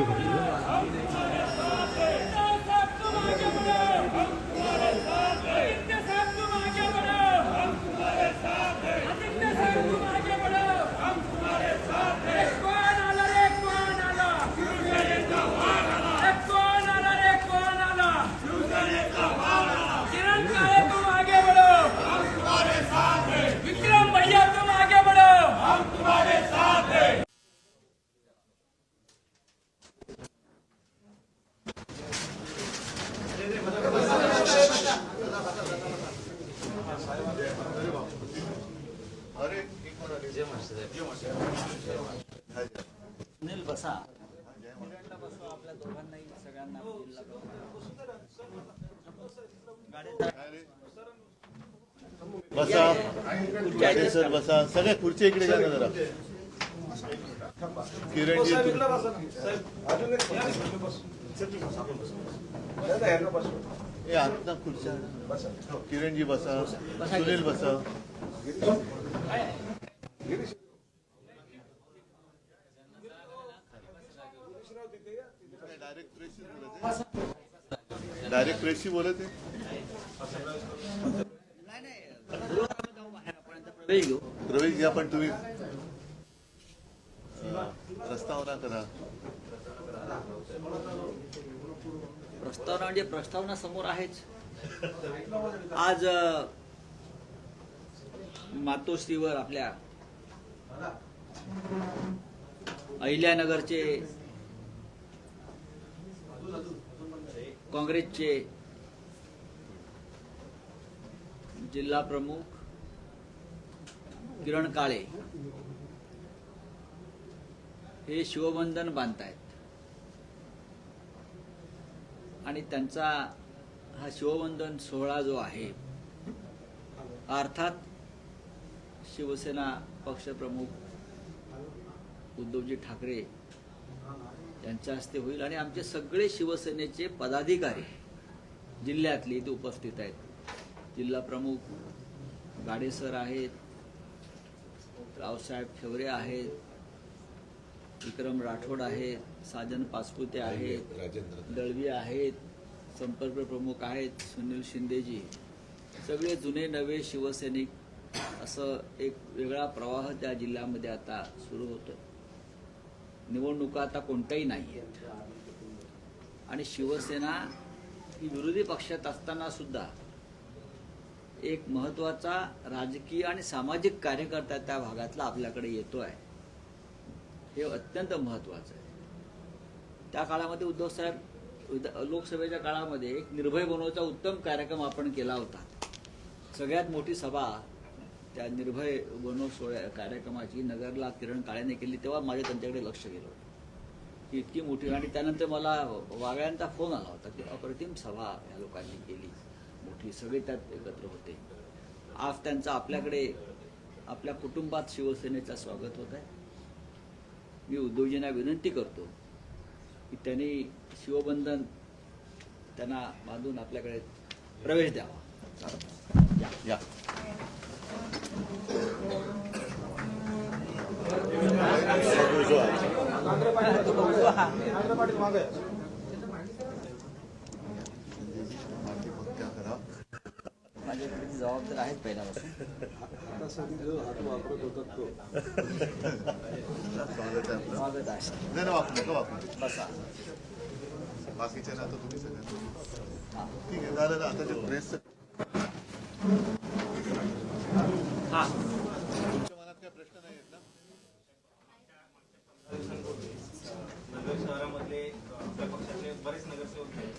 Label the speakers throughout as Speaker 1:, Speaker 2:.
Speaker 1: ঘটবে बसा.
Speaker 2: बसा गाडे सर बसा. सगळ्या खुर्ची इकडे घ्या ना जरा. किरणजी तुम्ही- ए आत खुर्च्या. किरणजी बसा. सुनील बसा डायरेक्ट प्रेसशी बोलत डायरेक्ट प्रेसशी बोलत आहे.
Speaker 1: प्रवेश
Speaker 2: घ्या पण तुम्ही. प्रस्तावना रस्तावना करा.
Speaker 1: प्रस्तावना म्हणजे प्रस्तावना समोर आहेच. आज मातोश्रीवर आपल्या अहिल्यानगरचे काँग्रेसचे जिल्हा प्रमुख किरण काळे हे शिवबंधन बांधतायत. आणि त्यांचा हा शिवबंधन सोहळा जो आहे अर्थात शिवसेना पक्षप्रमुख उद्धवजी ठाकरे यांच्या हस्ते होईल. आणि आमचे सगळे शिवसेनेचे पदाधिकारी जिल्ह्यातले इथे उपस्थित आहेत. जिल्हा प्रमुख गाडेसर आहेत रावसाहेब ठेवरे आहेत विक्रम राठोड आहेत साजन पाचपुते आहेत दळवी आहेत संपर्क प्रमुख आहेत सुनील शिंदेजी. सगळे जुने नवे शिवसैनिक. असं एक वेगळा प्रवाह त्या जिल्ह्यामध्ये आता सुरू होतो निवडणुका आता कोणत्याही नाही आहेत आणि शिवसेना ही विरोधी पक्षात असताना सुद्धा एक महत्त्वाचा राजकीय आणि सामाजिक कार्यकर्ता त्या भागातला आपल्याकडे येतो आहे हे अत्यंत महत्वाचं आहे. त्या काळामध्ये उद्धव साहेब लोकसभेच्या काळामध्ये एक निर्भय बनवचा उत्तम कार्यक्रम आपण केला होता. सगळ्यात मोठी सभा त्या निर्भय बनव सोहळ्या कार्यक्रमाची नगरला किरण काळ्याने केली तेव्हा माझे त्यांच्याकडे लक्ष गेलं होतं. की इतकी मोठी आणि त्यानंतर मला वागळ्यांचा फोन आला होता की अप्रतिम सभा या लोकांनी केली. मोठी सगळे त्यात एकत्र होते. आज त्यांचा आपल्याकडे आपल्या कुटुंबात शिवसेनेचा स्वागत होत आहे. मी उद्धवजींना विनंती करतो की त्यांनी शिवबंधन त्यांना बांधून आपल्याकडे प्रवेश द्यावा. या.
Speaker 2: या. माती
Speaker 1: आहेत पहिल्यापासून बसा
Speaker 2: बाकीच्या ना आता तुम्ही सगळ्यांना ठीक आहे झालं ना आता जे प्रेस
Speaker 1: हा
Speaker 2: तुमच्या मनात काय प्रश्न नाही आहेत ना?
Speaker 3: नगर शहरामधले आपल्या पक्षातले बरेच नगरसेवक आहेत.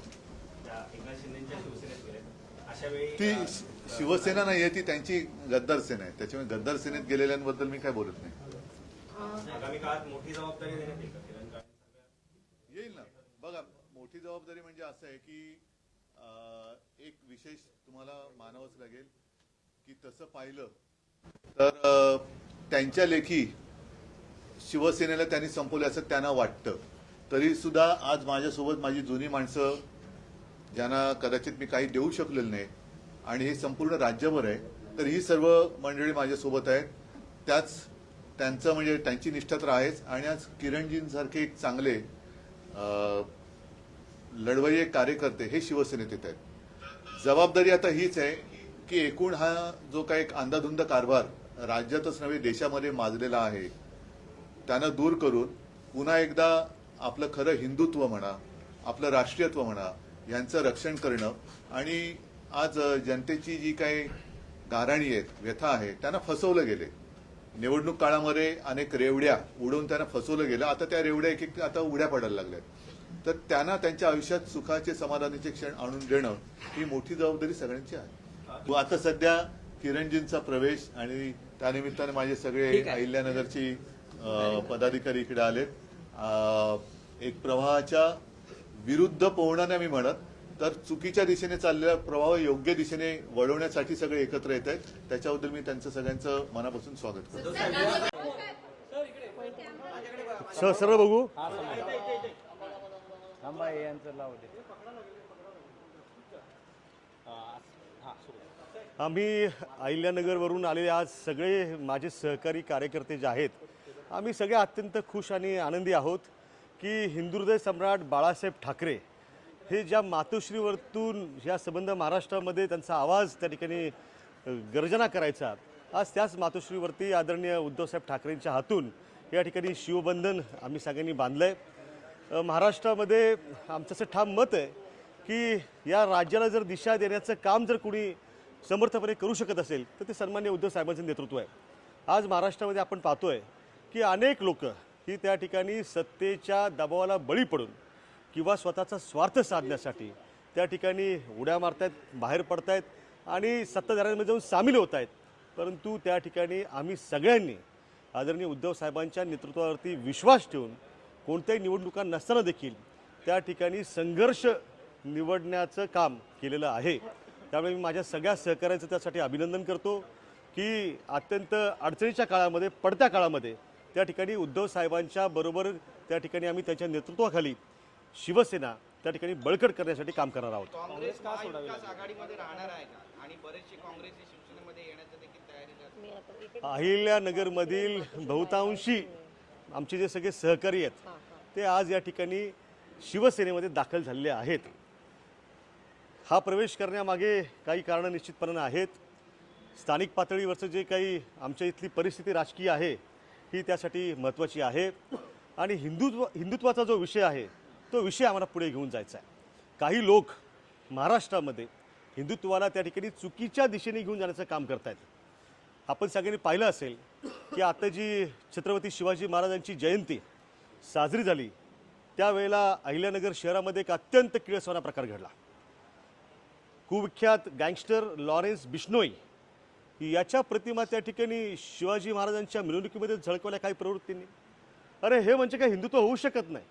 Speaker 3: त्या एकनाथ शिंदेच्या शिवसेनेत गेले अशा वेळी
Speaker 2: ती शिवसेना नाही आहे ती त्यांची गद्दार सेना आहे. त्याच्यामुळे गद्दार सेनेत गेलेल्यांबद्दल मी काय बोलत नाही.
Speaker 3: आगामी काळात मोठी जबाबदारी देण्यात येईल का? किरण काळे
Speaker 2: येईल ना. बघा मोठी जबाबदारी म्हणजे असं आहे की अं, एक विशेष तुम्हाला मानावंच लागेल की तसं पाहिलं तर अं, त्यांच्या लेखी शिवसेनेला त्यांनी संपवले असं त्यांना वाटतं. तरी सुद्धा आज माझ्यासोबत माझी जुनी माणसं ज्यांना कदाचित मी काही देऊ शकलेलं नाही आणि हे संपूर्ण राज्यभर आहे तर ही सर्व मंडळी माझ्यासोबत आहेत. त्याच त्यांचं म्हणजे त्यांची निष्ठा तर आहेच आणि आज किरणजींसारखे एक चांगले अं, लढवय्ये कार्यकर्ते हे शिवसेनेत येत आहेत. जबाबदारी आता हीच आहे की एकूण हा जो काही एक अंधाधुंद कारभार राज्यातच नव्हे देशामध्ये माजलेला आहे. त्यानं दूर करून पुन्हा एकदा आपलं खरं हिंदुत्व म्हणा आपलं राष्ट्रीयत्व म्हणा यांचं रक्षण करणं आणि आज जनतेची जी काही गाराणी आहेत व्यथा आहे त्यांना फसवलं गेले. निवडणूक काळामध्ये अनेक रेवड्या उडवून त्यांना फसवलं गेलं. आता त्या रेवड्या एक एक आता उड्या पडायला लागल्यात. तर त्यांना त्यांच्या आयुष्यात सुखाचे समाधानाचे क्षण आणून देणं ही मोठी जबाबदारी सगळ्यांची आहे. आता सध्या किरणजींचा प्रवेश आणि त्यानिमित्ताने माझे सगळे. अहिल्यानगरची पदाधिकारी इकडे आलेत. अ, एक प्रवाहाच्या विरुद्ध पोहणं नाही मी म्हणत तर चुकीच्या दिशेने चाललेला प्रवाह योग्य दिशेने वळवण्यासाठी सगळे एकत्र येत आहेत. त्याच्याबद्दल मी त्यांचं सगळ्यांचं मनापासून स्वागत करतो.
Speaker 4: स सर्व बघू. आम्ही अहिल्यानगरवरून आलेले आज सगळे माझे सहकारी कार्यकर्ते जे आहेत आम्ही सगळे अत्यंत खुश आणि आनंदी आहोत की हिंदुहृदय सम्राट बाळासाहेब ठाकरे हे ज्या मातोश्रीवरतून या संबंध महाराष्ट्रामध्ये त्यांचा आवाज त्या ठिकाणी गर्जना करायचा आज त्याच मातोश्रीवरती आदरणीय उद्धवसाहेब ठाकरेंच्या हातून या ठिकाणी शिवबंधन आम्ही सगळ्यांनी बांधलं आहे महाराष्ट्रामध्ये आमचं असं ठाम मत आहे की या राज्याला जर दिशा देण्याचं काम जर कुणी समर्थपणे करू शकत असेल तर ते सन्मान्य उद्धव साहेबांचं नेतृत्व आहे. आज महाराष्ट्रामध्ये आपण पाहतोय की अनेक लोक ही त्या ठिकाणी सत्तेच्या दबावाला बळी पडून किंवा स्वतःचा स्वार्थ साधण्यासाठी त्या ठिकाणी उड्या मारतायत बाहेर पडतायत आणि सत्ताधाऱ्यांमध्ये जाऊन सामील होत आहेत परंतु त्या ठिकाणी आम्ही सगळ्यांनी आदरणीय उद्धव साहेबांच्या नेतृत्वावरती विश्वास ठेवून कोणत्याही निवडणुका नसताना देखील त्या ठिकाणी संघर्ष निवडण्याचं काम केलेलं आहे. त्यामुळे मी माझ्या सगळ्या सहकाऱ्यांचं त्यासाठी अभिनंदन करतो की अत्यंत अडचणीच्या काळामध्ये पडत्या काळामध्ये त्या ठिकाणी उद्धव साहेबांच्या बरोबर त्या ठिकाणी आम्ही त्यांच्या नेतृत्वाखाली शिवसेना त्या ठिकाणी बळकट करण्यासाठी काम करणार आहोत.
Speaker 5: काँग्रेस महाविकास आघाडीमध्ये राहणार आहे का? आणि बरेचसे काँग्रेस हे शिवसेनेमध्ये येण्याच्या देखील
Speaker 4: अहिल्यानगरमधील बहुतांशी आमचे जे सगळे सहकारी आहेत ते आज या ठिकाणी शिवसेनेमध्ये दाखल झालेले आहेत. हा प्रवेश करण्यामागे काही कारणं निश्चितपणानं आहेत स्थानिक पातळीवरचं जे काही आमच्या इथली परिस्थिती राजकीय आहे ही त्यासाठी महत्त्वाची आहे. आणि हिंदुत्व हिंदुत्वाचा जो विषय आहे तो विषय आम्हाला पुढे घेऊन जायचा आहे. काही लोक महाराष्ट्रामध्ये हिंदुत्वाला त्या ठिकाणी चुकीच्या दिशेने घेऊन जाण्याचं काम करतायत. आपण सगळ्यांनी पाहिलं असेल की आता जी छत्रपती शिवाजी महाराजांची जयंती साजरी झाली त्यावेळेला अहिल्यानगर शहरामध्ये एक अत्यंत किळसवाना प्रकार घडला. कुविख्यात गँगस्टर लॉरेन्स बिश्नोई याच्या प्रतिमा त्या ठिकाणी शिवाजी महाराजांच्या मिरवणुकीमध्ये झळकवल्या काही प्रवृत्तींनी. अरे हे म्हणजे काय हिंदुत्व होऊ शकत नाही.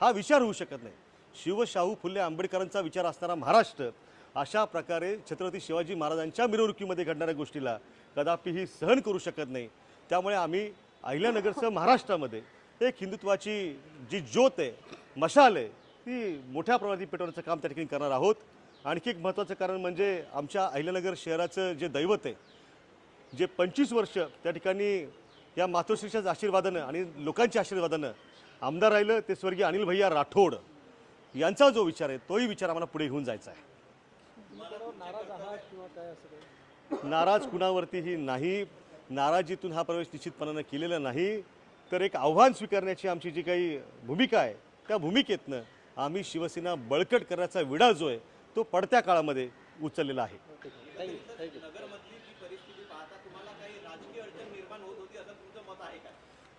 Speaker 4: हा विचार होऊ शकत नाही. शिवशाहू फुले आंबेडकरांचा विचार असणारा महाराष्ट्र अशा प्रकारे छत्रपती शिवाजी महाराजांच्या मिरवणुकीमध्ये घडणाऱ्या गोष्टीला कदापि ही सहन करू शकत नाही. त्यामुळे आम्ही अहिल्यानगरसह महाराष्ट्रामध्ये एक हिंदुत्वाची जी ज्योत आहे मशाल आहे ती मोठ्या प्रमाणात पेटवण्याचं काम त्या ठिकाणी करणार आहोत. आणखी एक महत्त्वाचं कारण म्हणजे आमच्या अहिल्यानगर शहराचं जे दैवत आहे जे पंचवीस वर्ष त्या ठिकाणी या मातोश्रीच्याच आशीर्वादानं आणि लोकांच्या आशीर्वादानं आमदार राहिलं ते स्वर्गीय अनिल भैया राठोड यांचा जो विचार आहे तोही विचार आम्हाला पुढे घेऊन जायचा आहे. नाराज कुणावरतीही नाही नाराजीतून हा प्रवेश निश्चितपणानं केलेला नाही तर एक आव्हान स्वीकारण्याची आमची जी काही भूमिका आहे त्या भूमिकेतनं आम्ही शिवसेना बळकट करण्याचा विडा जो आहे तो पडत्या काळामध्ये उचललेला आहे.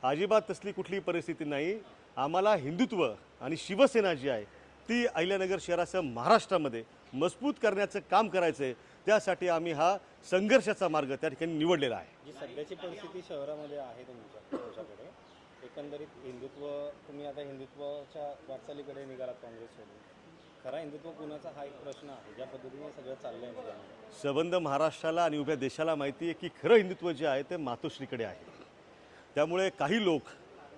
Speaker 4: अजिबात तसली कुठलीही परिस्थिती नाही. आम्हाला हिंदुत्व आणि शिवसेना जी आहे ती अहिल्यानगर शहरासह महाराष्ट्रामध्ये मजबूत करण्याचं काम करायचं आहे त्यासाठी आम्ही हा संघर्षाचा मार्ग त्या ठिकाणी निवडलेला आहे.
Speaker 6: जी सध्याची परिस्थिती शहरामध्ये आहे तुमच्याकडे एकंदरीत हिंदुत्व तुम्ही आता हिंदुत्वाच्या वाटचालीकडे निघालात काँग्रेस सोडून खरा हिंदुत्व कुणाचा हा एक प्रश्न आहे? ज्या पद्धतीने सगळं चाललंय
Speaker 4: संबंध महाराष्ट्राला आणि उभ्या देशाला माहिती आहे की खरं हिंदुत्व जे आहे ते मातोश्रीकडे आहे. त्यामुळे काही लोक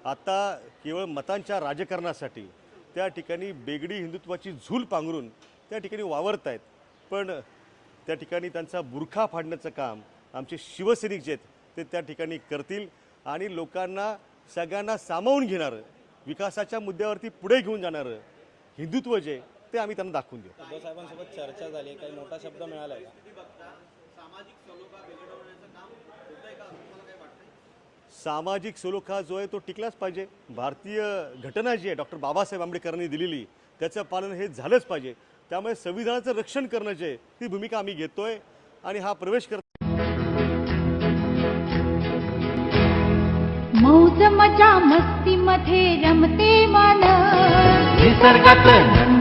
Speaker 4: आता केवळ मतांच्या राजकारणासाठी त्या ठिकाणी बेगडी हिंदुत्वाची झूल पांघरून त्या ठिकाणी वावरत आहेत. पण त्या ठिकाणी त्यांचा बुरखा फाडण्याचं काम आमचे शिवसैनिक जे आहेत ते त्या ठिकाणी करतील आणि लोकांना सगळ्यांना सामावून घेणारं विकासाच्या मुद्द्यावरती पुढे घेऊन जाणारं हिंदुत्व जे ते आम्ही त्यांना दाखवून देऊ.
Speaker 6: उद्धव साहेबांसोबत चर्चा झाली काही मोठा शब्द मिळाला आहे का?
Speaker 4: सामाजिक सलोखा जो आहे तो टिकलाच पाहिजे. भारतीय घटना जी आहे डॉक्टर बाबासाहेब आंबेडकरांनी दिलेली त्याचं पालन हे झालंच पाहिजे. त्यामुळे संविधानाचं रक्षण करणं जे आहे, ती भूमिका आम्ही घेतोय आणि हा प्रवेश कर
Speaker 7: मौज मजा मस्ती मध्ये रमते मन
Speaker 8: निसर्गात